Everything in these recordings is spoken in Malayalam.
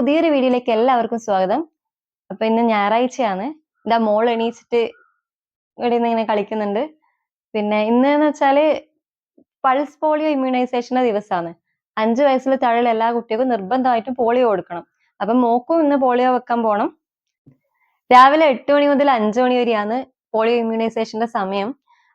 പുതിയൊരു വീഡിയോയിലേക്ക് എല്ലാവർക്കും സ്വാഗതം. അപ്പൊ ഇന്ന് ഞായറാഴ്ചയാണ്. ഇതാ മോൾ എണീച്ചിട്ട് ഇവിടെ നിന്ന് ഇങ്ങനെ കളിക്കുന്നുണ്ട്. പിന്നെ ഇന്ന് എന്ന് വെച്ചാൽ പൾസ് പോളിയോ ഇമ്മ്യൂണൈസേഷന്റെ ദിവസമാണ് അഞ്ചു വയസ്സിൽ താഴെയുള്ള എല്ലാ കുട്ടികൾക്കും നിർബന്ധമായിട്ടും പോളിയോ കൊടുക്കണം. അപ്പൊ മോക്കും ഇന്ന് പോളിയോ വെക്കാൻ പോണം. രാവിലെ എട്ട് മണി മുതൽ അഞ്ചു മണി വരെയാണ് പോളിയോ ഇമ്മ്യൂണൈസേഷന്റെ സമയം.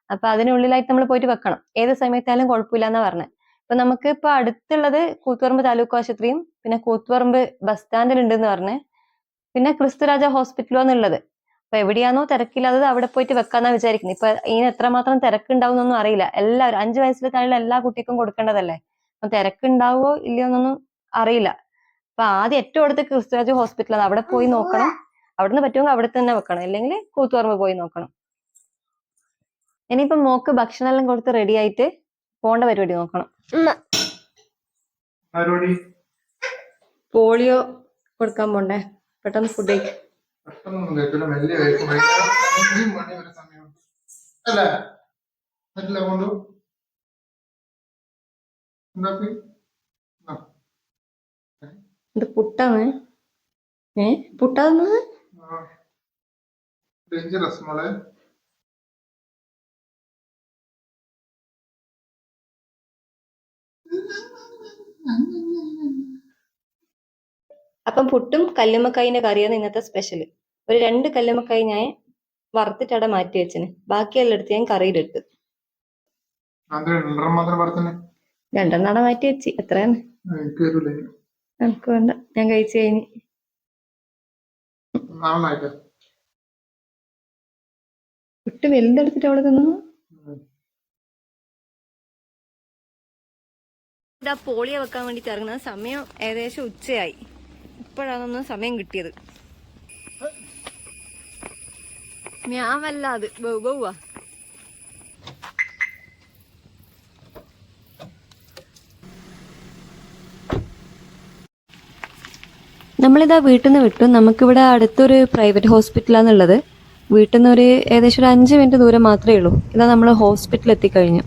അപ്പൊ അതിനുള്ളിലായിട്ട് നമ്മൾ പോയിട്ട് വെക്കണം. ഏത് സമയത്തായാലും കുഴപ്പമില്ല എന്നാ പറഞ്ഞത് ഇപ്പൊ നമുക്ക് ഇപ്പൊ അടുത്തുള്ളത് കൂത്തുപറമ്പ് താലൂക്ക് ആശുപത്രിയും പിന്നെ കൂത്തുപറമ്പ് ബസ് സ്റ്റാൻഡിൽ ഉണ്ടെന്ന് പറഞ്ഞ് പിന്നെ ക്രിസ്തുരാജ ഹോസ്പിറ്റലും എന്നുള്ളത് അപ്പൊ എവിടെയാണോ തിരക്കില്ലാത്തത് അവിടെ പോയിട്ട് വെക്കാന്നാ വിചാരിക്കുന്നത് ഇപ്പൊ ഇതിന് എത്രമാത്രം തിരക്കുണ്ടാവും എന്നൊന്നും അറിയില്ല. എല്ലാവരും അഞ്ചു വയസ്സിൽ താഴെയുള്ള എല്ലാ കുട്ടിക്കും കൊടുക്കേണ്ടതല്ലേ? അപ്പൊ തിരക്കുണ്ടാവോ ഇല്ലയോ എന്നൊന്നും അറിയില്ല. അപ്പൊ ആദ്യം ഏറ്റവും അടുത്ത് ക്രിസ്തുരാജ ഹോസ്പിറ്റലാണ് അവിടെ പോയി നോക്കണം. അവിടുന്ന് പറ്റുമെങ്കിൽ അവിടെ തന്നെ വെക്കണം. അല്ലെങ്കിൽ കൂത്തുപറമ്പ് പോയി നോക്കണം. ഇനിയിപ്പോ മോക്ക് ഭക്ഷണം എല്ലാം കൊടുത്ത് റെഡി ആയിട്ട് പോണ്ട പരിപാടി നോക്കണം. പോളിയോ കൊടുക്കാൻ പോണ്ടേ? പെട്ടെന്ന് ഫുഡ് കഴിക്കും. ഇത് പുട്ടാന്ന് ഏ? പുട്ടാന്ന് ഡേഞ്ചറസ് മോളെ. അപ്പം പുട്ടും കല്ലുമ്മക്കായിന്റെ കറിയാണ് ഇന്നത്തെ സ്പെഷ്യൽ ഒരു രണ്ട് കല്ലുമ്മക്കായി ഞാൻ വറുത്തിട്ട് അവിടെ മാറ്റി വെച്ചിന്. ബാക്കിയെല്ലാം എടുത്ത് ഞാൻ കറിയിലിട്ട്. രണ്ടെണ്ണം രണ്ടെണ്ണാടെ മാറ്റി വെച്ചി. എത്രയാണ്? എനിക്ക് വേണ്ട. ഞാൻ കഴിച്ചു കഴിഞ്ഞ്. പുട്ട് വലുതെടുത്തിട്ട് അവിടെ തിന്നു ഇതാ പോളിയ വെക്കാൻ വേണ്ടി ഇറങ്ങുന്നത് സമയം ഏകദേശം ഉച്ചയായി. ഇപ്പോഴാണൊന്ന് സമയം കിട്ടിയത്. ഞാൻ വല്ലാതെ നമ്മളിതാ വീട്ടിൽ നിന്ന് വിട്ടു. നമുക്കിവിടെ അടുത്തൊരു പ്രൈവറ്റ് ഹോസ്പിറ്റലാണുള്ളത് വീട്ടിൽ നിന്ന് ഒരു ഏകദേശം ഒരു അഞ്ച് മിനിറ്റ് ദൂരം മാത്രമേ ഉള്ളൂ. ഇതാ നമ്മൾ ഹോസ്പിറ്റലിൽ എത്തിക്കഴിഞ്ഞു.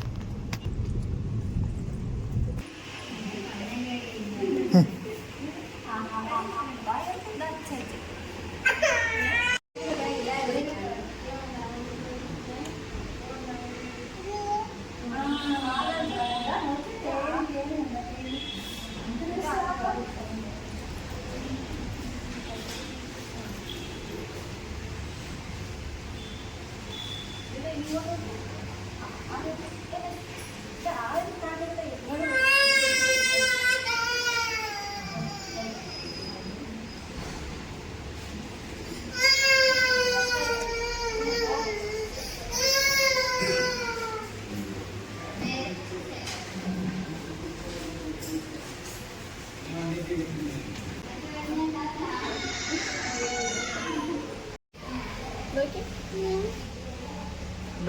Look at.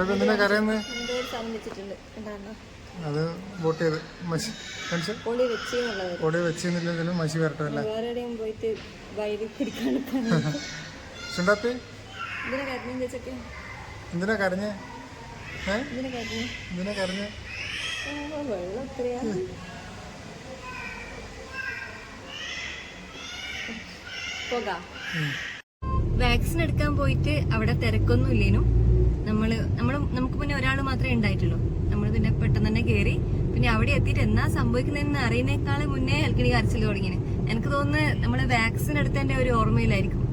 എന്തിനാ കരയുന്നത് അത് ബോട്ട് ചെയ്ത്. മഷി പൊടി വെച്ചിരുന്നില്ലെങ്കിലും മഷി വയലിൽ കുടിക്കാൻ ചുണ്ടാപ്പി എന്തിനാ കരഞ്ഞേ എന്തിനാ കരഞ്ഞേ? വാക്സിൻ എടുക്കാൻ പോയിട്ട് അവിടെ തിരക്കൊന്നും ഇല്ലേനു നമ്മൾ നമ്മൾ നമുക്ക് പിന്നെ ഒരാൾ മാത്രമേ ഉണ്ടായിട്ടുള്ളൂ. നമ്മൾ പിന്നെ പെട്ടെന്ന് തന്നെ കയറി പിന്നെ അവിടെ എത്തിയിട്ട് എന്നാ സംഭവിക്കുന്നതെന്ന് അറിയുന്നേക്കാൾ മുന്നേ ഹെൽക്കിണി കരച്ചിൽ തുടങ്ങിയത് എനിക്ക് തോന്നുന്നത് നമ്മൾ വാക്സിൻ എടുത്തതിന്റെ ഒരു ഓർമ്മയിലായിരിക്കും.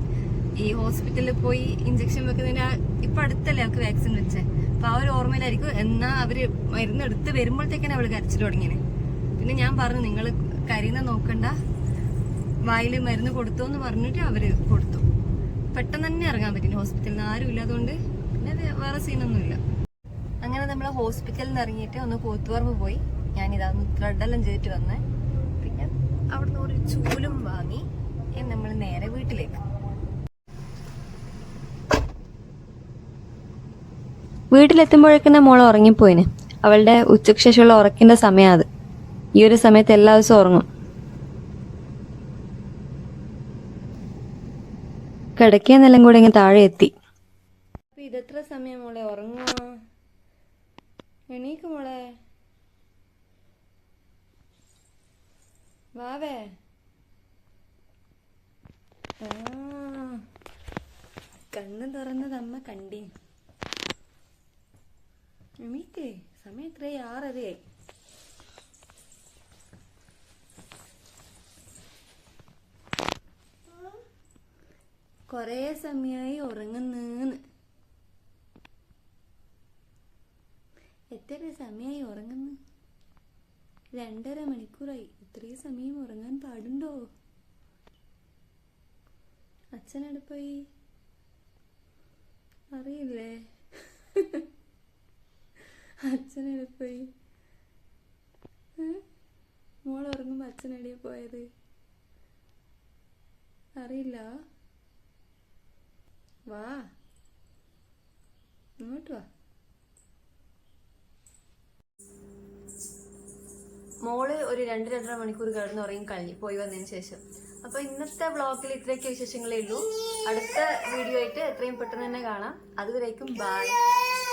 ഈ ഹോസ്പിറ്റലിൽ പോയി ഇഞ്ചക്ഷൻ വെക്കുന്നതിന് ഇപ്പൊ അടുത്തല്ലേ അവർക്ക് വാക്സിൻ വെച്ചേ? അപ്പൊ ആ ഒരു ഓർമ്മയിലായിരിക്കും എന്നാ അവർ മരുന്ന് എടുത്ത് വരുമ്പോഴത്തേക്കാണ് അവൾ കരച്ചിൽ തുടങ്ങിയത് പിന്നെ ഞാൻ പറഞ്ഞു നിങ്ങൾ കരയുന്ന നോക്കണ്ട. വായിൽ മരുന്ന് കൊടുത്തു എന്ന് പറഞ്ഞിട്ട് അവർ കൊടുത്തു. പെട്ടെന്ന് തന്നെ ഇറങ്ങാൻ പറ്റില്ല ഹോസ്പിറ്റലിൽ നിന്ന് ആരും ഇല്ലാതുകൊണ്ട് പിന്നെ വേറെ സീനൊന്നും ഇല്ല അങ്ങനെ നമ്മൾ ഹോസ്പിറ്റലിൽ നിന്ന് ഇറങ്ങിയിട്ട് ഒന്ന് കൂത്തുപറമ്പ് പോയി. ഞാനിതാ ഒന്ന് ത്രെഡെല്ലാം ചെയ്തിട്ട് വന്ന്. പിന്നെ അവിടുന്ന് ഒരു ചൂലും വാങ്ങി. നമ്മൾ നേരെ വീട്ടിലേക്ക്. വീട്ടിലെത്തുമ്പോഴേക്കും മോൾ ഉറങ്ങിപ്പോയിന്. അവളുടെ ഉച്ചയ്ക്ക് ശേഷമുള്ള ഉറക്കിന്റെ സമയം അത്. ഈ ഒരു സമയത്ത് എല്ലാ ദിവസവും ഉറങ്ങും. കിടക്കിയെന്നെല്ലാം കൂടെ ഇങ്ങനെ താഴെ എത്തി. ഇതെത്ര സമയം മോളെ? ഉറങ്ങുക എണീക്ക് മോളെ. വാവേ ആ, കണ്ണ് തുറന്നത് അമ്മ കണ്ടി. എണീറ്റേ സമയം എത്രയായി? ആറരയായി. കൊറേ സമയമായി ഉറങ്ങുന്നേന്ന് എത്ര സമയമായി ഉറങ്ങുന്നു? രണ്ടര മണിക്കൂറായി. ഇത്രയും സമയം ഉറങ്ങാൻ പാടുണ്ടോ? അച്ഛനടുപ്പായി അറിയില്ലേ? അച്ഛനടുപ്പായി മോൾ ഉറങ്ങുമ്പോ അച്ഛനടിയാ പോയത്? അറിയില്ല. വാ. ഇങ്ങോട്ട് വാ. മോൾ ഒരു രണ്ട് രണ്ടര മണിക്കൂർ കിടന്ന് ഉറങ്ങി കഴിഞ്ഞു പോയി വന്നതിന് ശേഷം. അപ്പൊ ഇന്നത്തെ വ്ളോഗിൽ ഇത്രയൊക്കെ വിശേഷങ്ങളേ ഉള്ളൂ. അടുത്ത വീഡിയോ ആയിട്ട് എത്രയും പെട്ടെന്ന് തന്നെ കാണാം. അതുവരേക്കും ബൈ